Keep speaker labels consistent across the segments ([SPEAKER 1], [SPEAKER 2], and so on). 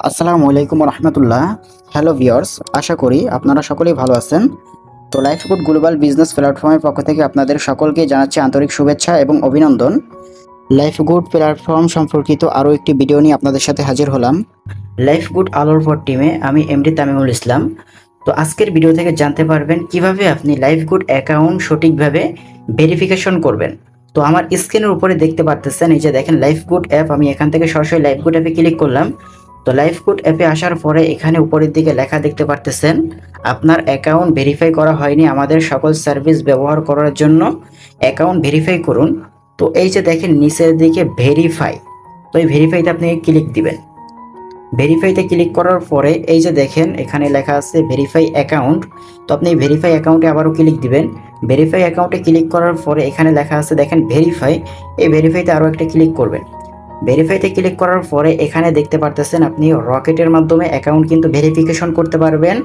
[SPEAKER 1] আসসালামু আলাইকুম রহমতুল্লাহ hello viewers আশা করি আপনারা সকলেই ভালো আছেন। তো লাইফ গুড গ্লোবাল বিজনেস প্ল্যাটফর্মের পক্ষ থেকে আপনাদের সকলকে জানাচ্ছি আন্তরিক শুভেচ্ছা এবং অভিনন্দন। লাইফ গুড প্ল্যাটফর্ম সম্পর্কিত আরও একটি ভিডিও নিয়ে আপনাদের সাথে হাজির হলাম। লাইফ গুড আলোর পর টিমে আমি এমডি তামিমুল ইসলাম। তো আজকের ভিডিও থেকে জানতে পারবেন কীভাবে আপনি লাইফ গুড অ্যাকাউন্ট সঠিকভাবে ভেরিফিকেশন করবেন। তো আমার স্ক্রিনের উপরে দেখতে পারতেছেন, এই যে দেখেন লাইফ গুড অ্যাপ আমি এখান থেকে সরাসরি লাইফ গুড অ্যাপে ক্লিক করলাম। তো লাইফ গুড অ্যাপে আসার পরে এখানে উপরের দিকে লেখা দেখতে পারতেছেন, আপনার অ্যাকাউন্ট ভেরিফাই করা হয়নি আমাদের সকল সার্ভিস ব্যবহার করার জন্য অ্যাকাউন্ট ভেরিফাই করুন। তো এই যে দেখেন নিচের দিকে ভেরিফাই তো এই ভেরিফাইতে আপনি ক্লিক দিবেন। ভেরিফাইতে ক্লিক করার পরে এই যে দেখেন এখানে লেখা আছে ভেরিফাই অ্যাকাউন্ট তো আপনি ভেরিফাই অ্যাকাউন্টে আবারও ক্লিক দিবেন। ভেরিফাই অ্যাকাউন্টে ক্লিক করার পরে এখানে লেখা আছে দেখেন ভেরিফাই এই ভেরিফাইতে আরও একটা ক্লিক করবেন। ভেরিফাইতে ক্লিক করার পরে এখানে দেখতে পারতেছেন আপনি রকেটের মাধ্যমে অ্যাকাউন্ট কিন্তু ভেরিফিকেশন করতে পারবেন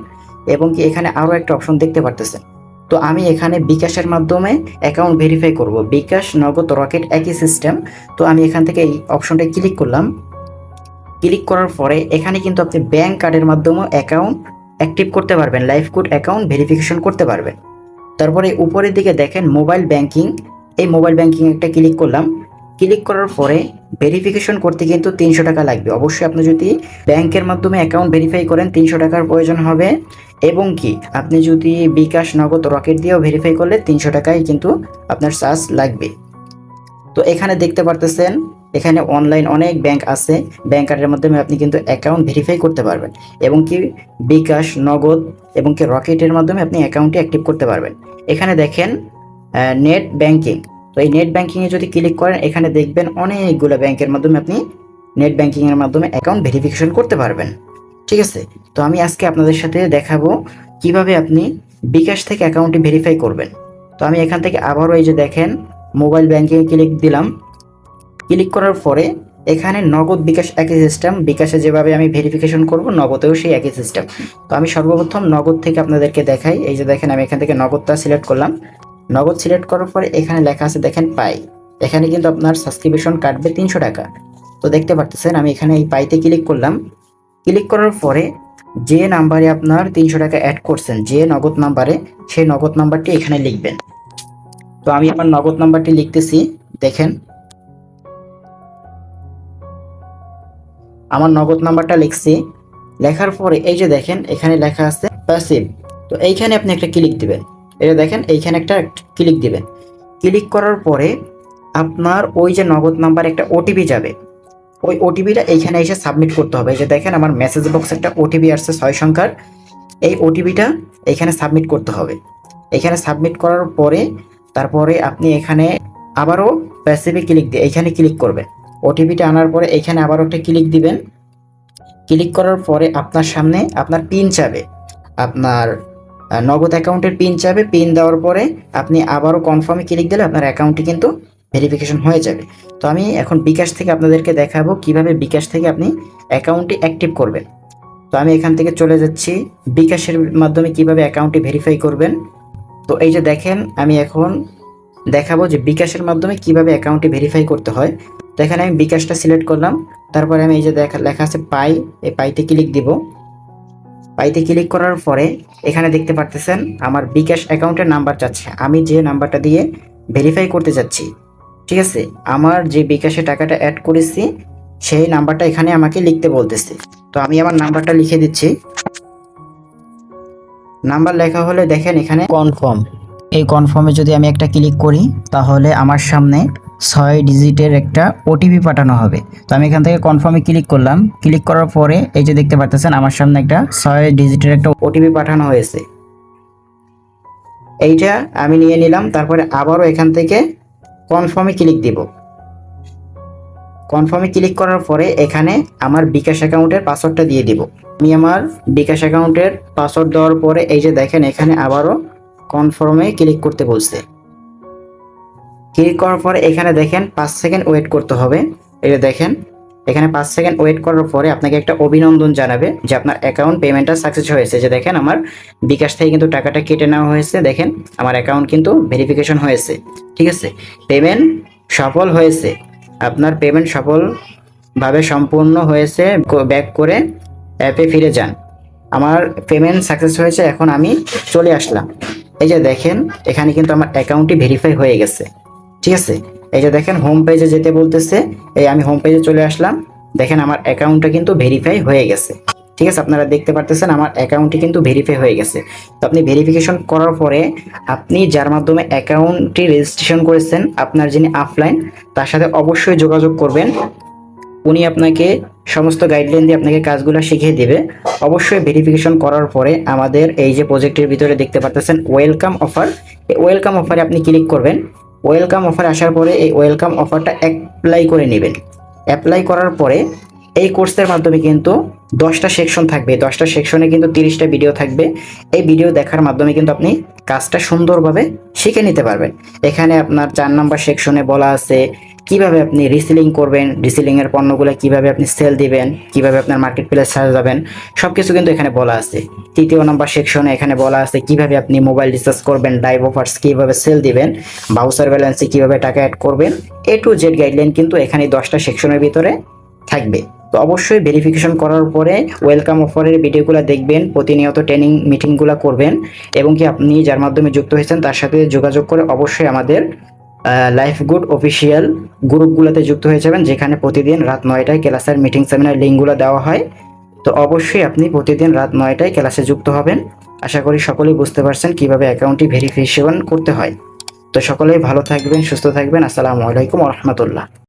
[SPEAKER 1] এবং কি এখানে আরও একটা অপশন দেখতে পারতেছেন। তো আমি এখানে বিকাশের মাধ্যমে অ্যাকাউন্ট ভেরিফাই করব। বিকাশ নগদ রকেট একই সিস্টেম তো আমি এখান থেকে এই অপশনটা ক্লিক করলাম। ক্লিক করার পরে এখানে কিন্তু আপনি ব্যাংক কার্ডের মাধ্যমে অ্যাকাউন্ট অ্যাক্টিভ করতে পারবেন। লাইফ কোড অ্যাকাউন্ট ভেরিফিকেশন করতে পারবেন। তারপরে উপরের দিকে দেখেন মোবাইল ব্যাংকিং এই মোবাইল ব্যাংকিং একটা ক্লিক করলাম। ক্লিক করার পরে ভেরিফিকেশন করতে কিন্তু তিনশো টাকা লাগবে। অবশ্যই আপনি যদি ব্যাংকের মাধ্যমে অ্যাকাউন্ট ভেরিফাই করেন, তিনশো টাকার প্রয়োজন হবে। এবং কি, আপনি যদি বিকাশ নগদ রকেট দিয়েও ভেরিফাই করলে তিনশো টাকায় কিন্তু আপনার চার্জ লাগবে। তো এখানে দেখতে পারতেছেন, এখানে অনলাইন অনেক ব্যাংক আছে। ব্যাংক কার্ডের মাধ্যমে আপনি কিন্তু অ্যাকাউন্ট ভেরিফাই করতে পারবেন। এবং কি, বিকাশ নগদ এবং কি রকেটের মাধ্যমে আপনি অ্যাকাউন্টটি অ্যাক্টিভ করতে পারবেন। এখানে দেখেন নেট ব্যাংকিং তো এই নেট ব্যাংকিংয়ে যদি ক্লিক করেন, এখানে দেখবেন অনেকগুলো ব্যাংকের মাধ্যমে আপনি নেট ব্যাংকিংয়ের মাধ্যমে অ্যাকাউন্ট ভেরিফিকেশন করতে পারবেন। ঠিক আছে? তো আমি আজকে আপনাদের সাথে দেখাবো কীভাবে আপনি বিকাশ থেকে অ্যাকাউন্টটি ভেরিফাই করবেন। তো আমি এখান থেকে আবারও এই যে দেখেন মোবাইল ব্যাংকিংয়ে ক্লিক দিলাম। ক্লিক করার পরে এখানে নগদ বিকাশ একই সিস্টেম বিকাশে যেভাবে আমি ভেরিফিকেশন করব, নগদেও সেই একই সিস্টেম তো আমি সর্বপ্রথম নগদ থেকে আপনাদেরকে দেখাই। এই যে দেখেন, আমি এখান থেকে নগদটা সিলেক্ট করলাম। নগদ সিলেক্ট করার পরে এখানে লেখা আছে, দেখেন পাই। এখানে কিন্তু আপনার সাবস্ক্রিপশন কাটবে তিনশো টাকা। তো দেখতে পারতেছেন, আমি এখানে এই পাইতে ক্লিক করলাম। ক্লিক করার পরে যে নাম্বারে আপনার তিনশো টাকা অ্যাড করছেন, যে নগদ নাম্বারে সেই নগদ নাম্বারটি এখানে লিখবেন। তো আমি আমার নগদ নাম্বারটি লিখতেছি, দেখেন। আমার নগদ নাম্বারটা লিখছি। লেখার পরে এই যে দেখেন, এখানে লেখা আছে প্যাসিভ তো এইখানে আপনি একটা ক্লিক দিবেন। এটা দেখেন, এইখানে একটা ক্লিক দিবেন। ক্লিক করার পরে আপনার ওই যে নগদ নাম্বার একটা ওটিপি যাবে। ওই ওটিপিটা এইখানে এসে সাবমিট করতে হবে। যে দেখেন, আমার মেসেজ বক্সে একটা ওটিপি আসছে ছয় সংখ্যার। এই ওটিপিটা এখানে সাবমিট করতে হবে। এখানে সাবমিট করার পরে তারপরে আপনি এখানে আবারও প্যাসিভে ক্লিক দিয়ে এইখানে ক্লিক করবেন। ওটিপিটা আনার পরে এখানে আবারও একটা ক্লিক দিবেন। ক্লিক করার পরে আপনার সামনে আপনার পিন চাবে আপনার নগদ অ্যাকাউন্টের পিন চাবে পিন দেওয়ার পরে আপনি আবারও কনফার্মে ক্লিক দিলে আপনার অ্যাকাউন্টটি কিন্তু ভেরিফিকেশন হয়ে যাবে। তো আমি এখন বিকাশ থেকে আপনাদেরকে দেখাবো কীভাবে বিকাশ থেকে আপনি অ্যাকাউন্টটি অ্যাক্টিভ করবেন। তো আমি এখান থেকে চলে যাচ্ছি। বিকাশের মাধ্যমে কীভাবে অ্যাকাউন্টটি ভেরিফাই করবেন। তো এই যে দেখেন, আমি এখন দেখাবো যে বিকাশের মাধ্যমে কীভাবে অ্যাকাউন্টটি ভেরিফাই করতে হয়। তো এখানে আমি বিকাশটা সিলেক্ট করলাম। তারপরে আমি এই যে দেখা, লেখা আছে পাই এই পাইতে ক্লিক দিব। পাইতে ক্লিক করার পরে এখানে দেখতে পারতেছেন আমার বিকাশ অ্যাকাউন্টের নাম্বার চাচ্ছে। আমি যে নাম্বারটা দিয়ে ভেরিফাই করতে যাচ্ছি, ঠিক আছে? আমার যে বিকাশে টাকাটা অ্যাড করেছি, সেই নাম্বারটা এখানে আমাকে লিখতে বলতেছে। তো আমি আমার নাম্বারটা লিখে দিচ্ছি। নাম্বার লেখা হলে দেখেন এখানে কনফার্ম এই কনফার্মে যদি আমি একটা ক্লিক করি, তাহলে আমার সামনে ছয় ডিজিটের একটা ওটিপি পাঠানো হবে। তো আমি এখান থেকে কনফার্মে ক্লিক করলাম। ক্লিক করার পরে এই যে দেখতে পাচ্ছেন আমার সামনে একটা ছয় ডিজিটের একটা ওটিপি পাঠানো হয়েছে। এইটা আমি নিয়ে নিলাম, তারপরে আবারও এখান থেকে কনফার্মে ক্লিক দিব। কনফার্মে ক্লিক করার পরে এখানে আমার বিকাশ অ্যাকাউন্টের পাসওয়ার্ডটা দিয়ে দিব। আমি আমার বিকাশ অ্যাকাউন্টের পাসওয়ার্ড দেওয়ার পরে এই যে দেখেন, এখানে আবারও কনফার্মে ক্লিক করতে বলছে। ক্লিক করার পরে এখানে দেখেন পাঁচ সেকেন্ড ওয়েট করতে হবে। এটা দেখেন, এখানে পাঁচ সেকেন্ড ওয়েট করার পরে আপনাকে একটা অভিনন্দন জানাবে যে আপনার অ্যাকাউন্ট পেমেন্টটা সাকসেস হয়েছে। যে দেখেন, আমার বিকাশ থেকে কিন্তু টাকাটা কেটে নেওয়া হয়েছে। দেখেন, আমার অ্যাকাউন্ট কিন্তু ভেরিফিকেশন হয়েছে। ঠিক আছে? পেমেন্ট সফল হয়েছে। আপনার পেমেন্ট সফল ভাবে সম্পূর্ণ হয়েছে। ব্যাক করে অ্যাপে ফিরে যান। আমার পেমেন্ট সাকসেস হয়েছে, এখন আমি চলে আসলাম। এই যে দেখেন, এখানে কিন্তু আমার অ্যাকাউন্টটি ভেরিফাই হয়ে গেছে। ঠিক আছে? এই যে দেখেন হোম পেজে যেতে বলতেছে, এই আমি হোম পেজে চলে আসলাম। দেখেন, আমার অ্যাকাউন্টটা কিন্তু ভেরিফাই হয়ে গেছে। ঠিক আছে, আপনারা দেখতে পারতেছেন, আমার অ্যাকাউন্টটি কিন্তু ভেরিফাই হয়ে গেছে। তো আপনি ভেরিফিকেশন করার পরে, আপনি যার মাধ্যমে অ্যাকাউন্টটি রেজিস্ট্রেশন করেছেন, আপনার যিনি অফলাইন তার সাথে অবশ্যই যোগাযোগ করবেন। উনি আপনাকে সমস্ত গাইডলাইন দিয়ে আপনাকে কাজগুলো শিখিয়ে দেবে। অবশ্যই ভেরিফিকেশন করার পরে, আমাদের এই যে প্রজেক্টের ভিতরে দেখতে পাচ্ছেন ওয়েলকাম অফার ওয়েলকাম অফারে আপনি ক্লিক করবেন। ওয়েলকাম অফার আসার পরে এই ওয়েলকাম অফারটা অ্যাপ্লাই করে নেবেন। অ্যাপ্লাই করার পরে এই কোর্সের মাধ্যমে কিন্তু দশটা সেকশন থাকবে। দশটা সেকশনে কিন্তু তিরিশটা ভিডিও থাকবে। এই ভিডিও দেখার মাধ্যমে কিন্তু আপনি কাজটা সুন্দরভাবে শিখে নিতে পারবেন। এখানে আপনার চার নাম্বার সেকশনে বলা আছে কীভাবে আপনি রিসেলিং করবেন রিসেলিং এর পণ্যগুলো কীভাবে আপনি সেল দিবেন, কীভাবে আপনার মার্কেট প্লেস সাজাবেন সবকিছু কিন্তু এখানে বলা আছে। তৃতীয় নাম্বার সেকশনে এখানে বলা আছে কীভাবে আপনি মোবাইল রিচার্জ করবেন লাইভ অফার্স কীভাবে সেল দিবেন বাউসার ব্যালেন্সে কীভাবে টাকা অ্যাড করবেন এ টু জেড গাইডলাইন কিন্তু এখানে দশটা সেকশনের ভিতরে থাকবে। তো অবশ্যই ভেরিফিকেশন করার পরে ওয়েলকাম অফারের ভিডিওগুলো দেখবেন, প্রতিনিয়ত ট্রেনিং মিটিংগুলো করবেন, এবং কি আপনি যার মাধ্যমে যুক্ত হয়েছেন তার সাথে যোগাযোগ করে অবশ্যই আমাদের লাইফ গুড অফিসিয়াল গ্রুপগুলোতে যুক্ত হয়ে যাবেন, যেখানে প্রতিদিন রাত নয়টায় ক্লাসের মিটিং সেমিনার লিঙ্কগুলো দেওয়া হয়। তো অবশ্যই আপনি প্রতিদিন রাত নয়টায় ক্লাসে যুক্ত হবেন। আশা করি সকলেই বুঝতে পারছেন কীভাবে অ্যাকাউন্টটি ভেরিফিকেশন করতে হয়। তো সকলেই ভালো থাকবেন, সুস্থ থাকবেন। আসসালামু আলাইকুম রহমতুল্লাহ।